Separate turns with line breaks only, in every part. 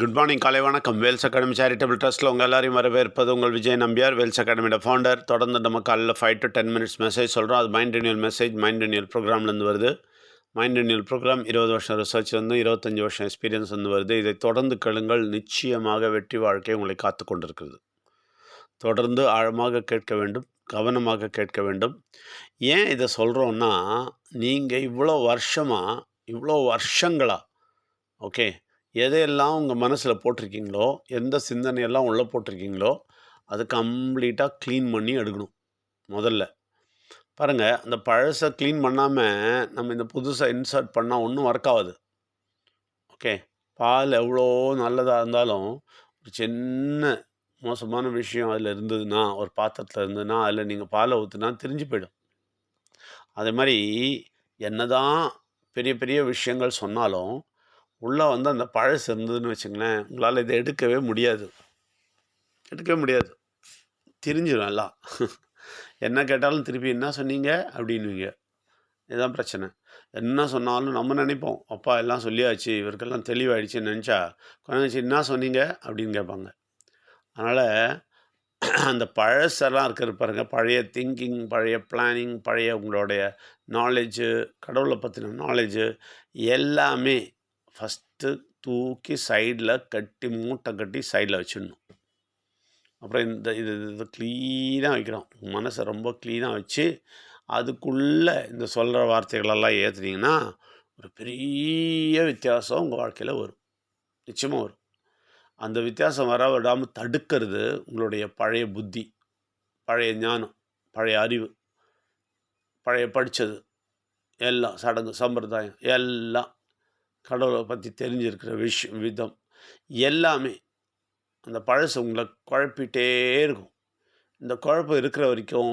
Good morning காலை வணக்கம் Wales academy charitable ட்ரஸ்ட்டில் உங்கள் எல்லாரையும் வரவேற்பது உங்கள் விஜய் நம்பியார். வேல்ஸ் அகாடமியோட ஃபவுண்டர் தொடர்ந்து நம்ம காலையில் five to ten minutes message சொல்கிறோம் அது mind renewal message mind renewal ப்ரோக்ராம்லேருந்து வருது. மைண்ட் ரினியூல் ப்ரோக்ராம் இருபது வருஷம் ரிசர்ச் வந்து இருபத்தஞ்சி வருஷம் எக்ஸ்பீரியன்ஸ் வந்து வருது. இதை தொடர்ந்து கேளுங்கள். நிச்சயமாக வெற்றி வாழ்க்கை உங்களை காத்து கொண்டிருக்கிறது. தொடர்ந்து ஆழமாக கேட்க வேண்டும். கவனமாக கேட்க வேண்டும். ஏன் இதை சொல்கிறோன்னா நீங்கள் இவ்வளோ வருஷமாக இவ்வளோ வருஷங்களா ஓகே எதையெல்லாம் உங்கள் மனசில் போட்டிருக்கீங்களோ எந்த சிந்தனையெல்லாம் உள்ளே போட்டிருக்கீங்களோ அது கம்ப்ளீட்டாக க்ளீன் பண்ணி எடுக்கணும் முதல்ல. பாருங்கள் அந்த பழசை க்ளீன் பண்ணாமல் நம்ம இந்த புதுசாக இன்சர்ட் பண்ணால் ஒன்றும் ஒர்க் ஆகாது. ஓகே? பால் எவ்வளோ நல்லதாக இருந்தாலும் ஒரு சின்ன மோசமான விஷயம் அதில் இருந்ததுன்னா ஒரு பாத்திரத்தில் இருந்ததுன்னா அதில் நீங்கள் பாலை ஊற்றுனா தெரிஞ்சு போயிடும். அதே மாதிரி என்ன தான் பெரிய பெரிய விஷயங்கள் சொன்னாலும் உள்ளே வந்து அந்த பழசு இருந்ததுன்னு வச்சுங்களேன் உங்களால் இதை எடுக்கவே முடியாது. எடுக்கவே முடியாது. தெரிஞ்சிடும் எல்லாம். என்ன கேட்டாலும் திருப்பி என்ன சொன்னீங்க? அப்படின்னுவீங்க. இதுதான் பிரச்சனை. என்ன சொன்னாலும் நம்ம நினைப்போம். அப்பா எல்லாம் சொல்லியாச்சு இவருக்கெல்லாம் தெளிவாயிடுச்சுன்னு நினச்சா கொஞ்சம் என்ன சொன்னீங்க? அப்படின்னு கேட்பாங்க. அதனால் அந்த பழசெல்லாம் இருக்கிற பாருங்கள் பழைய திங்கிங் பழைய பிளானிங் பழைய உங்களுடைய நாலேஜு கடவுளை பற்றின நாலேஜு எல்லாமே ஃபஸ்ட்டு தூக்கி சைடில் கட்டி மூட்டை கட்டி சைடில் வச்சிடணும். அப்புறம் இந்த இது இது க்ளீனாக வைக்கிறோம் மனசை ரொம்ப க்ளீனாக வச்சு அதுக்குள்ளே இந்த சொல்கிற வார்த்தைகளெல்லாம் ஏற்றுனீங்கன்னா ஒரு பெரிய வித்தியாசம் உங்கள் வாழ்க்கையில் வரும். நிச்சயமாக வரும். அந்த வித்தியாசம் வர விடாமல் தடுக்கிறது உங்களுடைய பழைய புத்தி பழைய ஞானம் பழைய அறிவு பழைய படித்தது எல்லாம் சடங்கு சம்பிரதாயம் எல்லாம் கடவுளை பற்றி தெரிஞ்சிருக்கிற விஷயம் விதம் எல்லாமே அந்த பழசு உங்களை குழப்பிட்டே இருக்கும். இந்த குழப்பம் இருக்கிற வரைக்கும்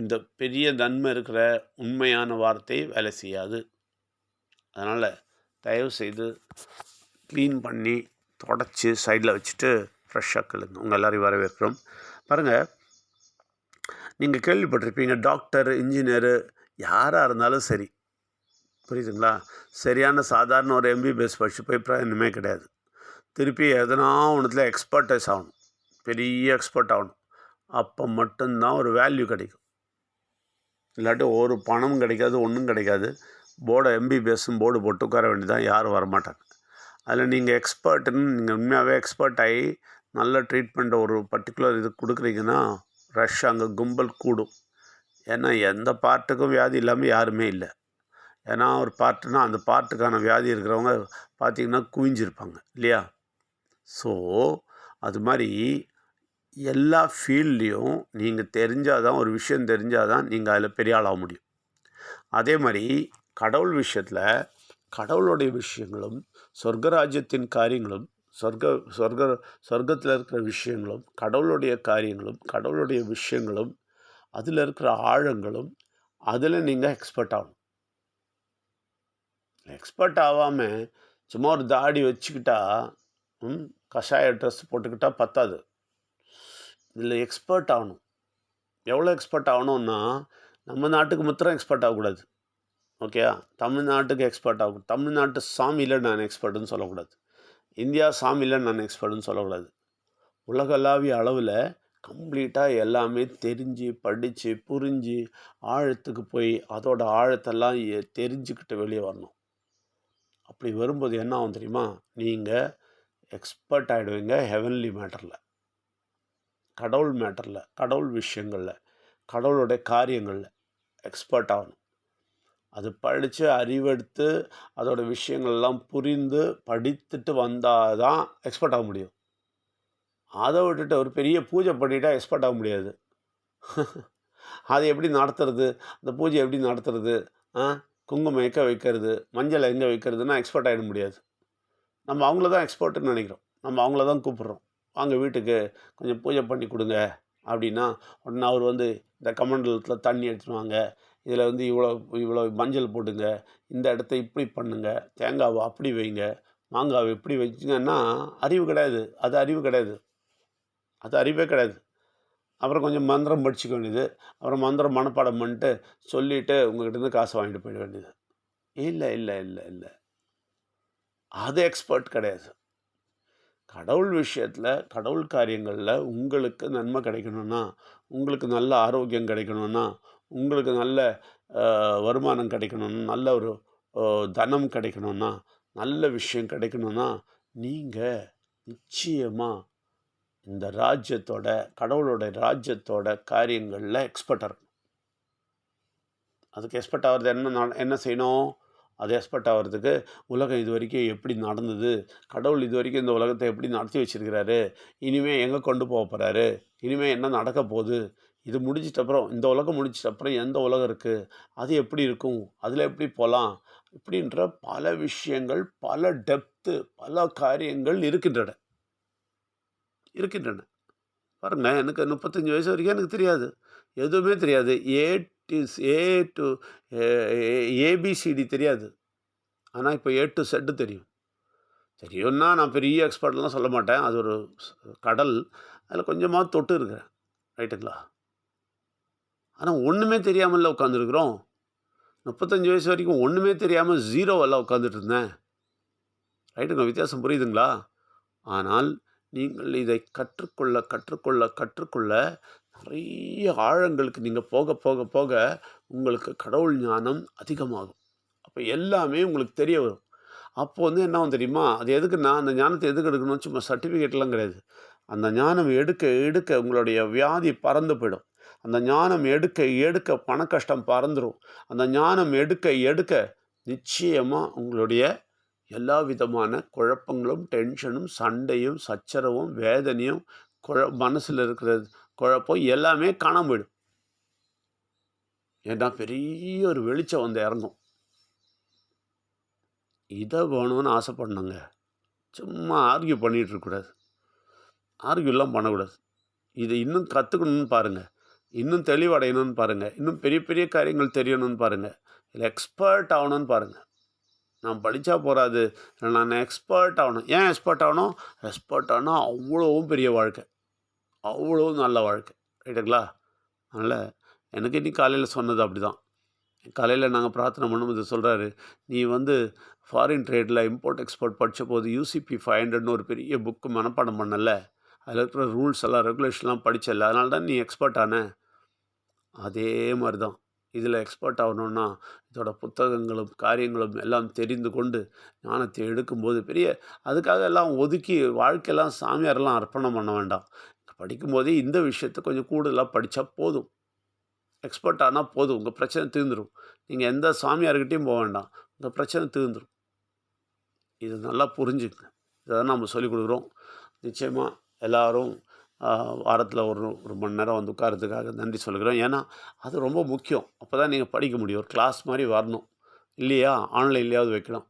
இந்த பெரிய நன்மை இருக்கிற உண்மையான வார்த்தை வேலை செய்யாது. அதனால் தயவு செய்து க்ளீன் பண்ணி தொடச்சி சைடில் வச்சுட்டு ஃப்ரெஷ்ஷாக கழுங்க உங்கள் எல்லோரையும் வரவேற்கிறோம். பாருங்கள் நீங்கள் கேள்விப்பட்டிருப்பீங்க டாக்டர் இன்ஜினியரு யாராக இருந்தாலும் சரி. புரியுதுங்களா? சரியான சாதாரண ஒரு எம்பிபிஎஸ் படிச்சு போய் பிரயோஜனமே கிடையாது. திருப்பி எதனா ஒன்றுத்தில் எக்ஸ்பர்டைஸ் ஆகணும். பெரிய எக்ஸ்பர்ட் ஆகணும். அப்போ மட்டும்தான் ஒரு வேல்யூ கிடைக்கும். இல்லாட்டி ஒரு பணமும் கிடைக்காது ஒன்றும் கிடைக்காது. போர்டை எம்பிபிஎஸ்ஸும் போர்டு போட்டு உட்கார வேண்டியதான் யாரும் வரமாட்டாங்க. அதில் நீங்கள் எக்ஸ்பர்ட்டுன்னு நீங்கள் உண்மையாகவே எக்ஸ்பர்ட் ஆகி நல்ல ட்ரீட்மெண்ட் ஒரு பர்டிகுலர் இது கொடுக்குறீங்கன்னா ரஷ் அங்கே கும்பல் கூடும். ஏன்னா எந்த பார்ட்டுக்கும் வியாதி இல்லாமல் யாருமே இல்லை. ஏன்னா ஒரு பார்ட்டுனா அந்த பார்ட்டுக்கான வியாதி இருக்கிறவங்க பார்த்திங்கன்னா குவிஞ்சிருப்பாங்க இல்லையா? ஸோ அது மாதிரி எல்லா ஃபீல்ட்லேயும் நீங்கள் தெரிஞ்சால் தான் ஒரு விஷயம் தெரிஞ்சால் தான் நீங்கள் அதில் பெரிய ஆளாக முடியும். அதே மாதிரி கடவுள் விஷயத்தில் கடவுளுடைய விஷயங்களும் சொர்க்கராஜ்யத்தின் காரியங்களும் சொர்க்க சொர்க்க சொர்க்கத்தில் இருக்கிற விஷயங்களும் கடவுளுடைய காரியங்களும் கடவுளுடைய விஷயங்களும் அதில் இருக்கிற ஆழங்களும் அதில் நீங்கள் எக்ஸ்பர்ட் ஆகணும். எக்ஸ்பர்ட் ஆகாமல் சும்மா ஒரு தாடி வச்சுக்கிட்டா ம் கஷாய ட்ரெஸ் போட்டுக்கிட்டா பத்தாது. இதில் எக்ஸ்பர்ட் ஆகணும். எவ்வளோ எக்ஸ்பர்ட் ஆகணும்னா நம்ம நாட்டுக்கு மாத்திரம் எக்ஸ்பர்ட் ஆகக்கூடாது. ஓகே தமிழ்நாட்டுக்கு எக்ஸ்பர்ட் ஆகும் தமிழ்நாட்டு சாமியில் நான் எக்ஸ்பர்ட்டுன்னு சொல்லக்கூடாது. இந்தியா சாமியில் நான் எக்ஸ்பர்ட்டுன்னு சொல்லக்கூடாது. உலகளாவிய அளவில் கம்ப்ளீட்டாக எல்லாமே தெரிஞ்சு படித்து புரிஞ்சு ஆழத்துக்கு போய் அதோட ஆழத்தெல்லாம் தெரிஞ்சுக்கிட்டு வெளியே வரணும். அப்படி வரும்போது என்ன ஆகும் தெரியுமா? நீங்கள் எக்ஸ்பர்ட் ஆகிடுவீங்க ஹெவன்லி மேட்டரில் கடவுள் மேட்டரில் கடவுள் விஷயங்களில் கடவுளுடைய காரியங்களில் எக்ஸ்பர்ட் ஆகணும். அது படித்து அறிவெடுத்து அதோட விஷயங்கள்லாம் புரிந்து படித்துட்டு வந்தால் தான் எக்ஸ்பர்ட் ஆக முடியும். அதை விட்டுட்டு ஒரு பெரிய பூஜை பண்ணிட்டால் எக்ஸ்பர்ட் ஆக முடியாது. அதை எப்படி நடத்துறது? அந்த பூஜை எப்படி நடத்துறது? ஆ? குங்குமம் எங்கே வைக்கிறது மஞ்சள் எங்கே வைக்கிறதுனா எக்ஸ்பர்ட் ஆகிட முடியாது. நம்ம அவங்கள தான் எக்ஸ்பர்ட்டுன்னு நினைக்கிறோம். நம்ம அவங்கள தான் கூப்பிட்றோம். வாங்க வீட்டுக்கு கொஞ்சம் பூஜை பண்ணி கொடுங்க அப்படின்னா உடனே அவர் வந்து இந்த கமண்டலத்தில் தண்ணி எடுத்துன்னு வாங்க. இதில் வந்து இவ்வளோ இவ்வளோ மஞ்சள் போட்டுங்க. இந்த இடத்த இப்படி பண்ணுங்க. தேங்காவை அப்படி வைங்க. மாங்காவை எப்படி வச்சிங்கன்னா அறிவு கிடையாது. அது அறிவு கிடையாது. அது அறிவே கிடையாது. அப்புறம் கொஞ்சம் மந்திரம் படிச்சுக்க வேண்டியது. அப்புறம் மந்திரம் மனப்பாடம் பண்ணிட்டு சொல்லிவிட்டு உங்கள்கிட்டருந்து காசை வாங்கிட்டு போயிட வேண்டியது. இல்லை இல்லை இல்லை இல்லை. அது எக்ஸ்பர்ட் கிடையாது. கடவுள் விஷயத்தில் கடவுள் காரியங்களில் உங்களுக்கு நன்மை கிடைக்கணும்னா உங்களுக்கு நல்ல ஆரோக்கியம் கிடைக்கணும்னா உங்களுக்கு நல்ல வருமானம் கிடைக்கணும்னா நல்ல ஒரு தனம் கிடைக்கணும்னா நல்ல விஷயம் கிடைக்கணும்னா நீங்கள் நிச்சயமாக இந்த ராஜ்யத்தோட கடவுளோட ராஜ்யத்தோட காரியங்களில் எக்ஸ்பர்ட்டாக அதுக்கு எக்ஸ்பர்ட் ஆகிறது என்ன என்ன செய்யணும்? அது எக்ஸ்பர்ட் ஆகிறதுக்கு உலகம் இது வரைக்கும் எப்படி நடந்தது? கடவுள் இது வரைக்கும் இந்த உலகத்தை எப்படி நடத்தி வச்சிருக்கிறாரு? இனிமேல் எங்கே கொண்டு போக போகிறாரு இனிமேல் என்ன நடக்க போகுது? இது முடிஞ்சிட்ட அப்புறம் இந்த உலகம் முடிஞ்சிட்ட அப்புறம் எந்த உலகம் இருக்குது அது எப்படி இருக்கும்? அதில் எப்படி போகலாம் இப்படின்ற பல விஷயங்கள் பல டெப்த்து பல காரியங்கள் இருக்கின்றன. இருக்கின்றன. பாருங்க எனக்கு முப்பத்தஞ்சு வயசு வரைக்கும் எனக்கு தெரியாது. எதுவுமே தெரியாது. A to A to A B C D தெரியாது. ஆனால் இப்போ ஏ டு செட்டு தெரியும். தெரியும்னா நான் பெரிய எக்ஸ்பர்ட்லாம் சொல்ல மாட்டேன். அது ஒரு கடல். அதில் கொஞ்சமாக தொட்டு இருக்கிறேன். ரைட்டுங்களா ஆனால் ஒன்றுமே தெரியாமல் உட்காந்துருக்குறோம் முப்பத்தஞ்சு வயசு வரைக்கும் ஒன்றுமே தெரியாமல் ஜீரோவெல்லாம் உட்காந்துட்டு இருந்தேன். ரைட்டுங்க வித்தியாசம் புரியுதுங்களா? ஆனால் நீங்கள் இதை கற்றுக்கொள்ள கற்றுக்கொள்ள கற்றுக்கொள்ள நிறைய ஆழங்களுக்கு நீங்கள் போக போக போக உங்களுக்கு கடவுள் ஞானம் அதிகமாகும். அப்போ எல்லாமே உங்களுக்கு தெரிய வரும். அப்போ வந்து என்ன ஆகும் தெரியுமா? அது எதுக்குன்னா அந்த ஞானத்தை எதுக்கு எடுக்கணும் சும்மா சர்டிஃபிகேட்லாம் கிடையாது. அந்த ஞானம் எடுக்க எடுக்க உங்களுடைய வியாதி பறந்து போயிடும். அந்த ஞானம் எடுக்க எடுக்க பண கஷ்டம் பறந்துடும் அந்த ஞானம் எடுக்க எடுக்க நிச்சயமாக உங்களுடைய எல்லா விதமான குழப்பங்களும் டென்ஷனும் சண்டையும் சச்சரவும் வேதனையும் குழ மனசில் இருக்கிற குழப்பம் எல்லாமே காணாம போயிடும். ஏன்னா பெரிய ஒரு வெளிச்சம் வந்து இறங்கும். இதை வேணும்னு ஆசைப்படணுங்க. சும்மா ஆர்கியூ பண்ணிகிட்டு இருக்கக்கூடாது. ஆர்கியூலாம் பண்ணக்கூடாது. இதை இன்னும் கற்றுக்கணும்னு பாருங்கள் இன்னும் தெளிவடையணும்னு பாருங்கள் இன்னும் பெரிய பெரிய காரியங்கள் தெரியணும்னு பாருங்கள் இல்லை எக்ஸ்பர்ட் ஆகணும்னு பாருங்கள் நான் படித்தா போகாது நான் எக்ஸ்பர்ட் ஆகணும். ஏன் எக்ஸ்பர்ட் ஆகணும்? எக்ஸ்பர்ட் ஆனால் அவ்வளோவும் பெரிய வாழ்க்கை. அவ்வளோவும் நல்ல வாழ்க்கை. ரைட்டுங்களா அதனால் எனக்கு இன்னைக்கு காலையில் சொன்னது அப்படி தான் காலையில் நாங்கள் பிரார்த்தனை பண்ணும்போது சொல்கிறாரு நீ வந்து ஃபாரின் ட்ரேடில் இம்போர்ட் எக்ஸ்போர்ட் படித்த போது யூசிபி ஃபைவ் ஹண்ட்ரட்னு ஒரு பெரிய புக்கு மனப்பாடம் பண்ணல. அதில் இருக்கிற ரூல்ஸ் எல்லாம் ரெகுலேஷன்லாம் படித்தல அதனால தான் நீ எக்ஸ்பர்ட் ஆன. அதே மாதிரி தான் இதில் எக்ஸ்பர்ட் ஆகணும்னா இதோட புத்தகங்களும் காரியங்களும் எல்லாம் தெரிந்து கொண்டு ஞானத்தை எடுக்கும்போது பெரிய அதுக்காக எல்லாம் ஒதுக்கி வாழ்க்கையெல்லாம் சாமியாரெல்லாம் அர்ப்பணம் பண்ண வேண்டாம். படிக்கும்போதே இந்த விஷயத்தை கொஞ்சம் கூடுதலாக படித்தா போதும். எக்ஸ்பர்ட் ஆனால் போதும். உங்கள் பிரச்சனை தீர்ந்துடும் நீங்கள் எந்த சாமியார்கிட்டையும் போக வேண்டாம். உங்கள் பிரச்சனை தீர்ந்துடும் இது நல்லா புரிஞ்சுங்க இதை தான் நம்ம சொல்லிக் கொடுக்குறோம். நிச்சயமாக எல்லோரும் வாரத்தில் ஒரு ஒரு மணி நேரம் வந்து உட்காரத்துக்காக நன்றி சொல்கிறோம். ஏன்னா அது ரொம்ப முக்கியம். அப்போ தான் நீங்கள் படிக்க முடியும். ஒரு கிளாஸ் மாதிரி வரணும். இல்லையா? ஆன்லைன்லேயாவது வைக்கலாம்.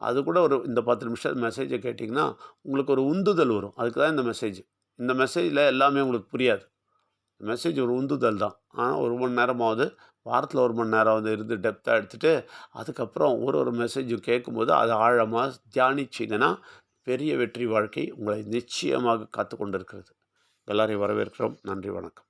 அது கூட ஒரு இந்த பத்து நிமிஷம் மெசேஜை கேட்டிங்கன்னா உங்களுக்கு ஒரு உந்துதல் வரும். அதுக்கு தான் இந்த மெசேஜ் இந்த மெசேஜில் எல்லாமே உங்களுக்கு புரியாது. மெசேஜ் ஒரு உந்துதல் தான். ஆனால் ஒரு மணி நேரமாவது வாரத்தில் ஒரு மணி நேரம் வந்து இருந்து டெப்த்தாக எடுத்துகிட்டு அதுக்கப்புறம் ஒரு ஒரு மெசேஜும் கேட்கும்போது அது ஆழமாக தியானிச்சிங்கன்னா பெரிய வெற்றி வாழ்க்கை உங்களை நிச்சயமாக காத்து கொண்டிருக்கிறது எல்லாரையும் வரவேற்கிறோம். நன்றி வணக்கம்.